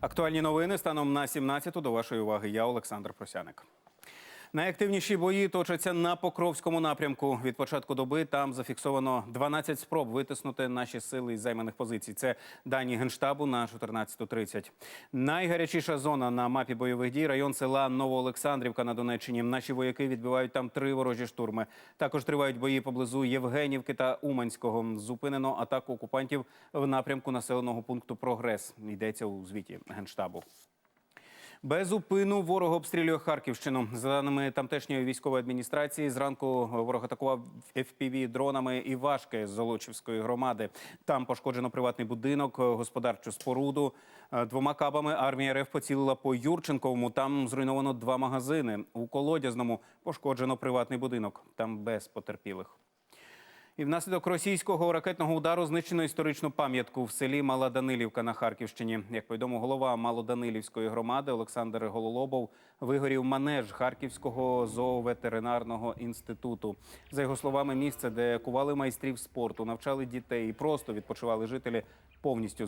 Актуальні новини станом на 17-ту до вашої уваги. Я Олександр Просяник. Найактивніші бої точаться на Покровському напрямку. Від початку доби там зафіксовано 12 спроб витиснути наші сили із займаних позицій. Це дані генштабу на 14.30. Найгарячіша зона на мапі бойових дій район села Новоолександрівка на Донеччині. Наші вояки відбивають там три ворожі штурми. Також тривають бої поблизу Євгенівки та Уманського. Зупинено атаку окупантів в напрямку населеного пункту Прогрес. Йдеться у звіті генштабу. Без упину ворог обстрілює Харківщину. За даними тамтешньої військової адміністрації, зранку ворог атакував FPV дронами і важки з Золочівської громади. Там пошкоджено приватний будинок, господарчу споруду. Е, Двома кабами армія РФ поцілила по Юрченковому. Там зруйновано два магазини. У Колодязному пошкоджено приватний будинок. Там без потерпілих. І внаслідок російського ракетного удару знищено історичну пам'ятку в селі Мала Данилівка на Харківщині. Як повідомив голова Малоданилівської громади Олександр Гололобов, вигорів манеж Харківського зооветеринарного інституту. За його словами, місце, де кували майстрів спорту, навчали дітей і просто відпочивали жителі, повністю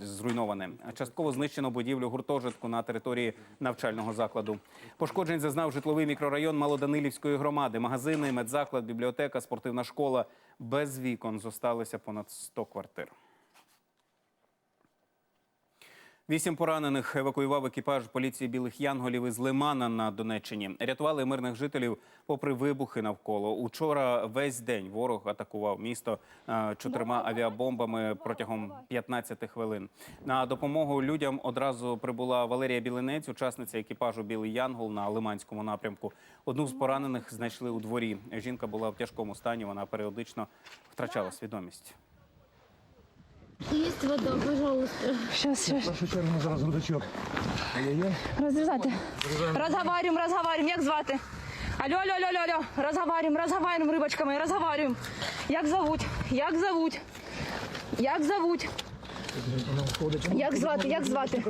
зруйноване. Частково знищено будівлю гуртожитку на території навчального закладу. Пошкоджень зазнав житловий мікрорайон Малоданилівської громади. Магазини, медзаклад, бібліотека, спортивна школа. Без вікон зосталися понад 100 квартир. Вісім поранених евакуював екіпаж поліції білих янголів із Лимана на Донеччині. Рятували мирних жителів попри вибухи навколо. Учора весь день ворог атакував місто е, чотирма авіабомбами протягом 15 хвилин. На допомогу людям одразу прибула Валерія Білинець, учасниця екіпажу Білий Янгол на Лиманському напрямку. Одну з поранених знайшли у дворі. Жінка була в тяжкому стані. Вона періодично втрачала свідомість. Есть вода, пожалуйста. Сейчас, сейчас. першу чергу зараз рудачок. Ай-яй-яй. Розговорюємо. Як звати? Алло, алло, алло, алло, алло. Розговорюємо, розговорюємо рибочками, розговорюємо. Як зовуть? Як зовуть? Як зовуть? Як звати? Як звати?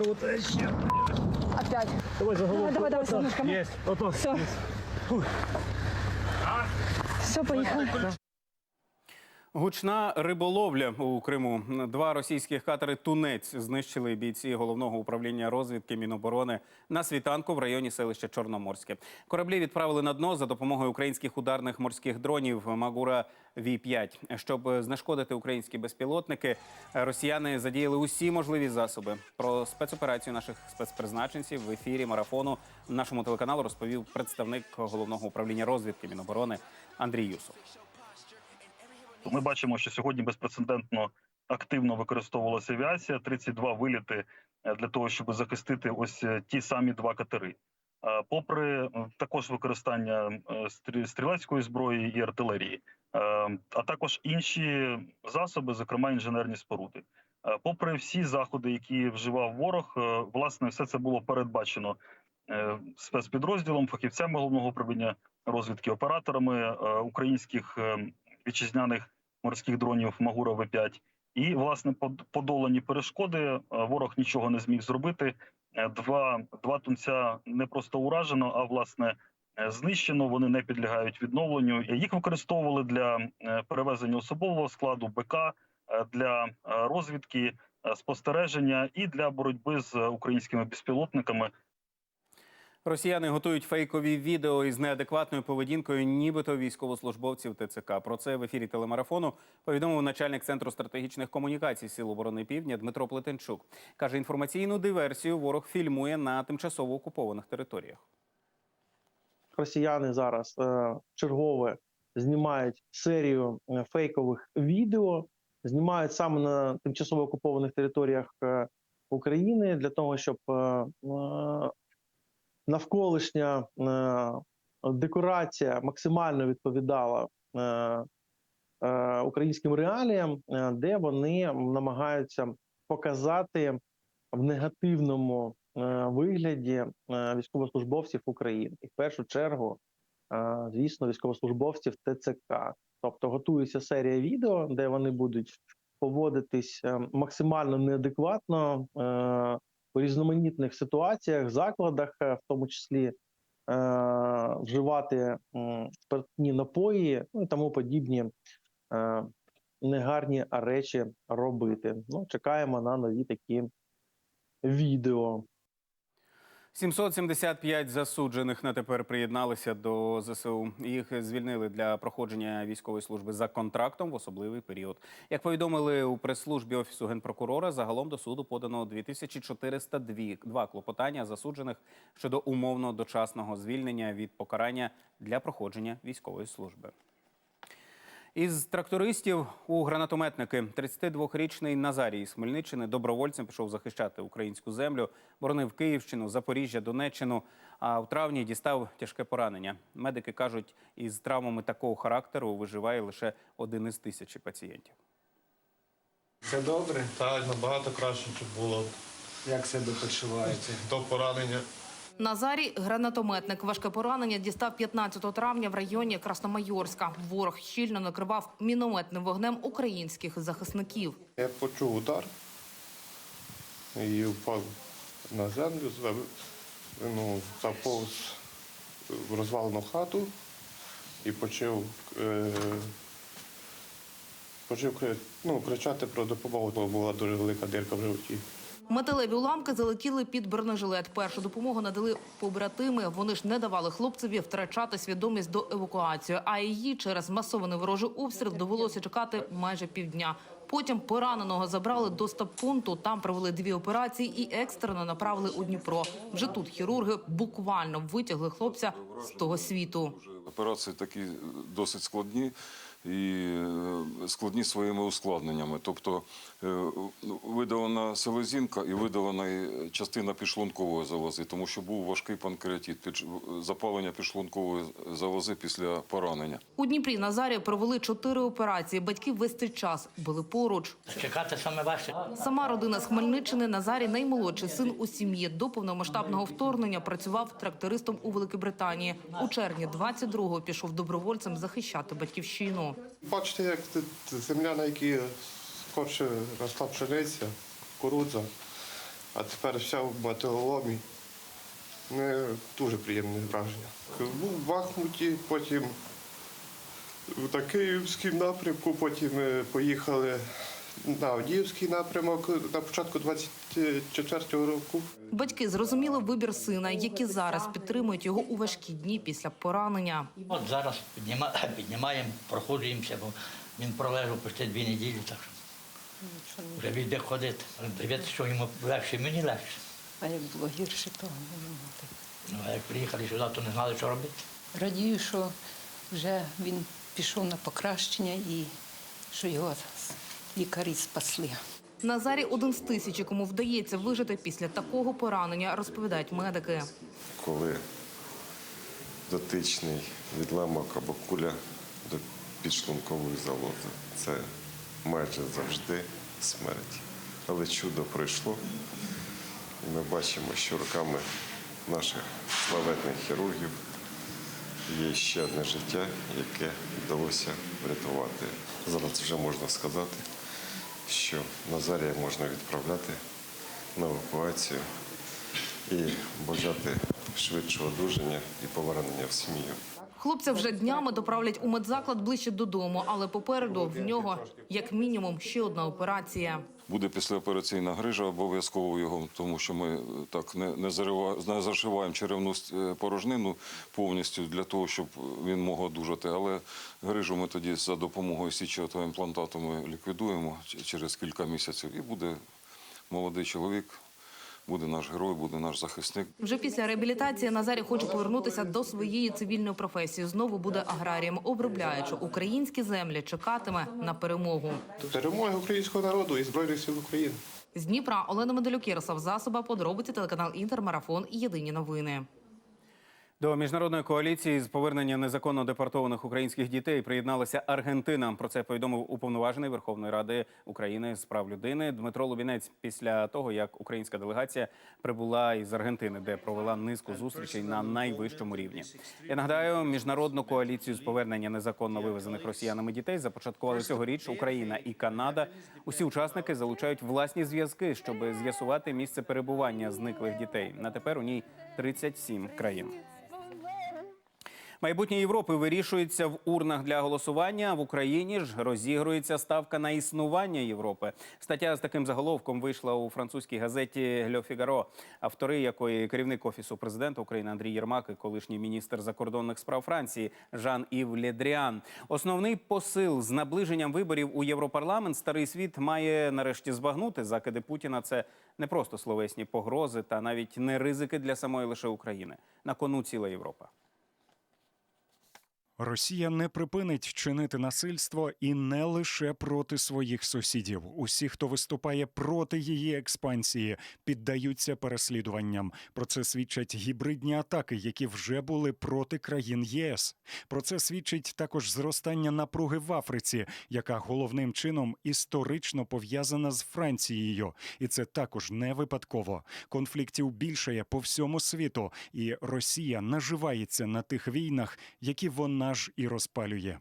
Опять. Давай за голову. Давай, давай, солнышко. Єсть. Ото. Все. Все, поїхали. Гучна риболовля у Криму. Два російських катери Тунець знищили бійці головного управління розвідки Міноборони на світанку в районі селища Чорноморське. Кораблі відправили на дно за допомогою українських ударних морських дронів Магура Ві 5 Щоб знешкодити українські безпілотники, росіяни задіяли усі можливі засоби. Про спецоперацію наших спецпризначенців в ефірі марафону нашому телеканалу розповів представник головного управління розвідки Міноборони Андрій Юсов. Ми бачимо, що сьогодні безпрецедентно активно використовувалася авіація. 32 виліти е, для того, щоб захистити ось е, ті самі два катери. Попри також використання е, стрілецької зброї і артилерії, а також інші засоби, зокрема інженерні споруди. Попри всі заходи, які вживав ворог, власне, все це було передбачено спецпідрозділом, фахівцями головного управління розвідки, операторами українських е, вітчизняних морських дронів Магура В5. І власне под- подолані перешкоди. е, Ворог нічого не зміг зробити. Е, Два, два тунця не просто уражено, а власне е, знищено. Вони не підлягають відновленню. Їх використовували для перевезення особового складу БК, для розвідки, спостереження і для боротьби з українськими безпілотниками. Росіяни готують фейкові відео із неадекватною поведінкою, нібито військовослужбовців ТЦК. Про це в ефірі телемарафону повідомив начальник центру стратегічних комунікацій Сил оборони Півдня Дмитро Плетенчук. каже, інформаційну диверсію ворог фільмує на тимчасово окупованих територіях. росіяни зараз е, чергове знімають серію е, фейкових відео, знімають саме на тимчасово окупованих територіях е, України для того, щоб е, е, навколишня е, декорація максимально відповідала е, е, українським реаліям, де вони намагаються показати в негативному вигляді військовослужбовців України, і в першу чергу, звісно, військовослужбовців ТЦК. Тобто готується серія відео, де вони будуть поводитись максимально неадекватно у різноманітних ситуаціях, закладах, е, в тому числі е, вживати спиртні напої, ну і тому подібні е, негарні речі робити. Ну, чекаємо на нові такі відео. 775 засуджених на тепер приєдналися до ЗСУ. Їх звільнили для проходження військової служби за контрактом в особливий період. Як повідомили у прес-службі офісу генпрокурора, загалом до суду подано 2402 два клопотання засуджених щодо умовно дочасного звільнення від покарання для проходження військової служби. Із трактористів у гранатометники 32-річний Назарій з Хмельниччини добровольцем пішов захищати українську землю, боронив Київщину, Запоріжжя, Донеччину. А в травні дістав тяжке поранення. Медики кажуть, із травмами такого характеру виживає лише один із тисячі пацієнтів. Все добре? Так, набагато краще, ніж було Як себе почуваєте? до поранення. Назарій гранатометник. Важке поранення дістав 15 травня в районі Красномайорська. Ворог щільно накривав мінометним вогнем українських захисників. Я почув удар і впав на землю, ну, заповз в розвалену хату і почав, е, почав ну, кричати про допомогу, бо була дуже велика дирка в животі. Металеві уламки залетіли під бронежилет. Першу допомогу надали побратими. Вони ж не давали хлопцеві втрачати свідомість до евакуації. А її через масований ворожий обстріл довелося чекати майже півдня. Потім пораненого забрали до стаб-пункту. Там провели дві операції і екстрено направили у Дніпро. Вже тут хірурги буквально витягли хлопця з того світу. Операції такі досить складні і е, складні своїми ускладненнями. Тобто е, видалена селезінка і видалена частина підшлункової залози, тому що був важкий панкреатит, запалення підшлункової залози після поранення. У Дніпрі Назарія провели чотири операції. Батьки весь цей час були поруч. Чекати саме важче. Сама родина з Хмельниччини Назарій наймолодший син у сім'ї. До повномасштабного вторгнення працював трактористом у Великій Британії. У червні 22-го пішов добровольцем захищати батьківщину. Бачите, як земля, на якій скорше росла пшениця, кукурудза, а тепер вся в металоломі. Не дуже приємне враження. Був в Бахмуті, потім на Київському напрямку, потім ми поїхали на Авдіївський напрямок на початку 24-го року. Батьки зрозуміли вибір сина, які зараз підтримують його у важкі дні після поранення. От зараз підніма, піднімаємо, проходжуємося, бо він пролежав почти дві неділі, так що вже відбіг ходити. Дивіться, що йому легше, мені легше. А як було гірше, то не мати. Ну, а як приїхали сюди, то не знали, що робити. Радію, що вже він пішов на покращення і що його лікарі спасли. Назарій один з тисячі, кому вдається вижити після такого поранення, розповідають медики. коли дотичний відламок або куля до підшлункової залози. Це майже завжди смерть. Але чудо пройшло, і ми бачимо, що руками наших славетних хірургів є ще одне життя, яке вдалося врятувати. Зараз вже можна сказати, що Назарія можна відправляти на евакуацію і бажати швидшого одужання і повернення в сім'ю. Хлопця вже днями доправлять у медзаклад ближче додому, але попереду в нього як мінімум ще одна операція. Буде післяопераційна грижа обов'язково його, тому що ми е, так не, не, зарива, не зашиваємо черевну е, порожнину повністю для того, щоб він мог одужати. Але грижу ми тоді за допомогою січового імплантату ми ліквідуємо через кілька місяців. І буде молодий чоловік, буде наш герой, буде наш захисник. Вже після реабілітації Назарій хоче повернутися до своєї цивільної професії. Знову буде аграрієм, обробляючи українські землі, чекатиме на перемогу. Перемоги українського народу і Збройних сил України. З Дніпра Олена Медалюк, Ярослав Засоба, подробиці телеканал Інтермарафон. Єдині новини. До міжнародної коаліції з повернення незаконно депортованих українських дітей приєдналася Аргентина. Про це повідомив уповноважений Верховної Ради України з прав людини Дмитро Лубінець після того, як українська делегація прибула із Аргентини, де провела низку зустрічей на найвищому рівні. Я нагадаю, міжнародну коаліцію з повернення незаконно вивезених росіянами дітей започаткували цьогоріч Україна і Канада. Усі учасники залучають власні зв'язки, щоб з'ясувати місце перебування зниклих дітей. На тепер у ній 37 країн. Майбутнє Європи вирішується в урнах для голосування. В Україні ж розігрується ставка на існування Європи. Стаття з таким заголовком вийшла у французькій газеті «Льо Фігаро», автори якої керівник офісу президента України Андрій Єрмак і колишній міністр закордонних справ Франції Жан Ів Ледріан. Основний посил з наближенням виборів у Європарламент старий світ має нарешті збагнути. Закиди Путіна це не просто словесні погрози та навіть не ризики для самої лише України. На кону ціла Європа. Росія не припинить чинити насильство і не лише проти своїх сусідів. Усі, хто виступає проти її експансії, піддаються переслідуванням. Про це свідчать гібридні атаки, які вже були проти країн ЄС. Про це свідчить також зростання напруги в Африці, яка головним чином історично пов'язана з Францією, і це також не випадково. Конфліктів більшає по всьому світу, і Росія наживається на тих війнах, які вона ж і розпалює.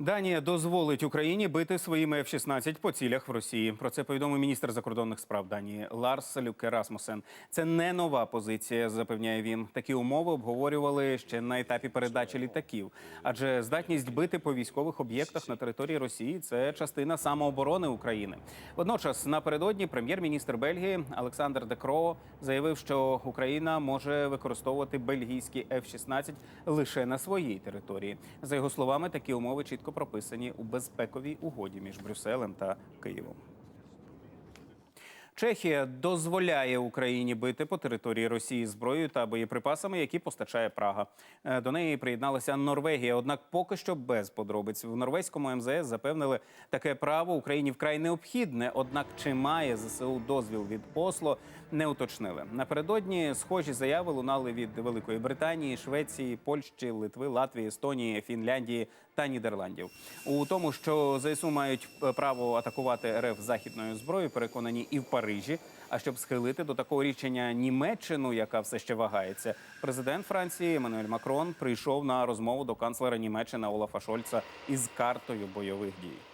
Данія дозволить Україні бити своїми F-16 по цілях в Росії. Про це повідомив міністр закордонних справ Данії Ларс Люке Расмусен. Це не нова позиція, запевняє він. Такі умови обговорювали ще на етапі передачі літаків. Адже здатність бити по військових об'єктах на території Росії це частина самооборони України. Водночас, напередодні, прем'єр-міністр Бельгії Олександр Де Кроо заявив, що Україна може використовувати бельгійські F-16 лише на своїй території. За його словами, такі умови чітко прописані у безпековій угоді між Брюсселем та Києвом. Чехія дозволяє Україні бити по території Росії зброєю та боєприпасами, які постачає Прага. Е, До неї приєдналася Норвегія. Однак, поки що без подробиць в норвезькому МЗС запевнили, таке право Україні вкрай необхідне. Однак, чи має ЗСУ дозвіл від Осло, не уточнили. Напередодні схожі заяви лунали від Великої Британії, Швеції, Польщі, Литви, Латвії, Естонії, Фінляндії та Нідерландів. У тому, що ЗСУ мають е, право атакувати РФ західною зброєю, переконані і в Парижі. А щоб схилити до такого рішення Німеччину, яка все ще вагається, президент Франції Еммануель Макрон прийшов на розмову до канцлера Німеччини Олафа Шольца із картою бойових дій.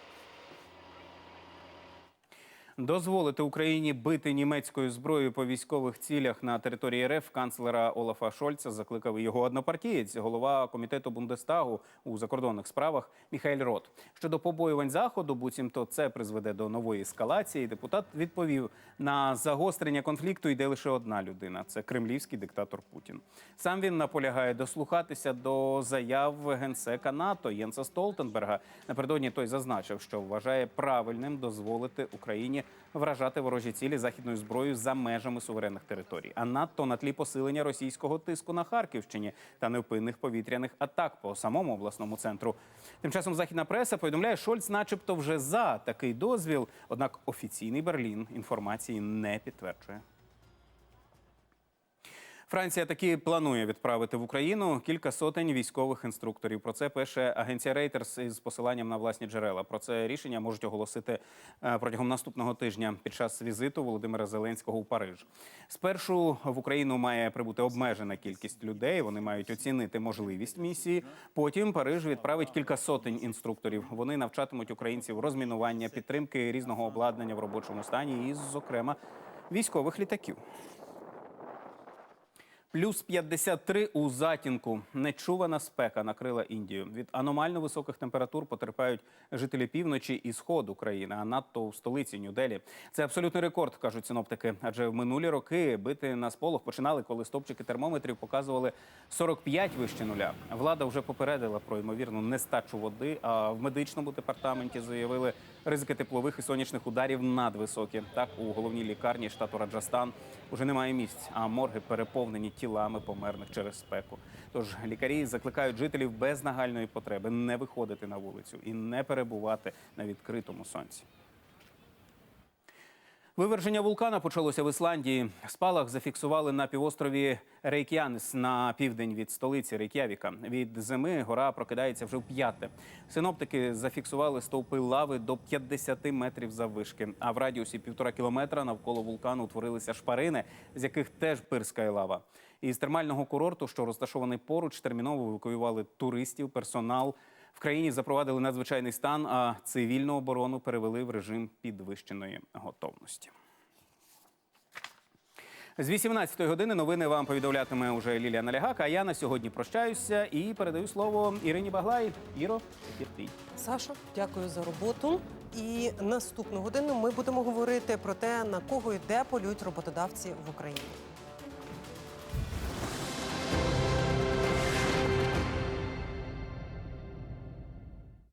Дозволити Україні бити німецькою зброєю по військових цілях на території РФ канцлера Олафа Шольца закликав його однопартієць, голова комітету Бундестагу у закордонних справах Міхаель Рот. Щодо побоювань заходу, буцімто це призведе до нової ескалації. Депутат відповів на загострення конфлікту йде лише одна людина це кремлівський диктатор Путін. Сам він наполягає дослухатися до заяв генсека НАТО Єнса Столтенберга. Напередодні той зазначив, що вважає правильним дозволити Україні вражати ворожі цілі західною зброєю за межами суверенних територій, а надто на тлі посилення російського тиску на Харківщині та невпинних повітряних атак по самому обласному центру. Тим часом західна преса повідомляє, Шольц, начебто, вже за такий дозвіл. Однак офіційний Берлін інформації не підтверджує. Франція таки планує відправити в Україну кілька сотень військових інструкторів. Про це пише агенція Reuters із посиланням на власні джерела. Про це рішення можуть оголосити е, протягом наступного тижня під час візиту Володимира Зеленського у Париж. Спершу в Україну має прибути обмежена кількість людей. Вони мають оцінити можливість місії. Потім Париж відправить кілька сотень інструкторів. Вони навчатимуть українців розмінування, підтримки різного обладнання в робочому стані, і, зокрема, військових літаків. Плюс 53 у затінку. Нечувана спека накрила Індію. Від аномально високих температур потерпають жителі півночі і сходу країни, а надто у столиці Нью-Делі. Це абсолютний рекорд, кажуть синоптики. Адже в минулі роки бити на сполох починали, коли стопчики термометрів показували 45 вище нуля. Влада вже попередила про ймовірну нестачу води. А в медичному департаменті заявили ризики теплових і сонячних ударів надвисокі. Так у головній лікарні штату Раджастан уже немає місць, а морги переповнені тілами померлих через спеку. Тож лікарі закликають жителів без нагальної потреби не виходити на вулицю і не перебувати на відкритому сонці. Виверження вулкана почалося в Ісландії. Спалах зафіксували на півострові Рейк'янес на південь від столиці Рейк'явіка. Від зими гора прокидається вже вп'яте. Синоптики зафіксували стовпи лави до 50 метрів заввишки. А в радіусі півтора кілометра навколо вулкану утворилися шпарини, з яких теж пирскає лава. Із термального курорту, що розташований поруч, терміново евакуювали туристів, персонал. В країні запровадили надзвичайний стан, а цивільну оборону перевели в режим підвищеної готовності. З 18-ї години новини вам повідомлятиме уже Лілія Налягак. А я на сьогодні прощаюся і передаю слово Ірині Баглай. Іро, ефір твій. Саша, дякую за роботу. І наступну годину ми будемо говорити про те, на кого і де полюють роботодавці в Україні.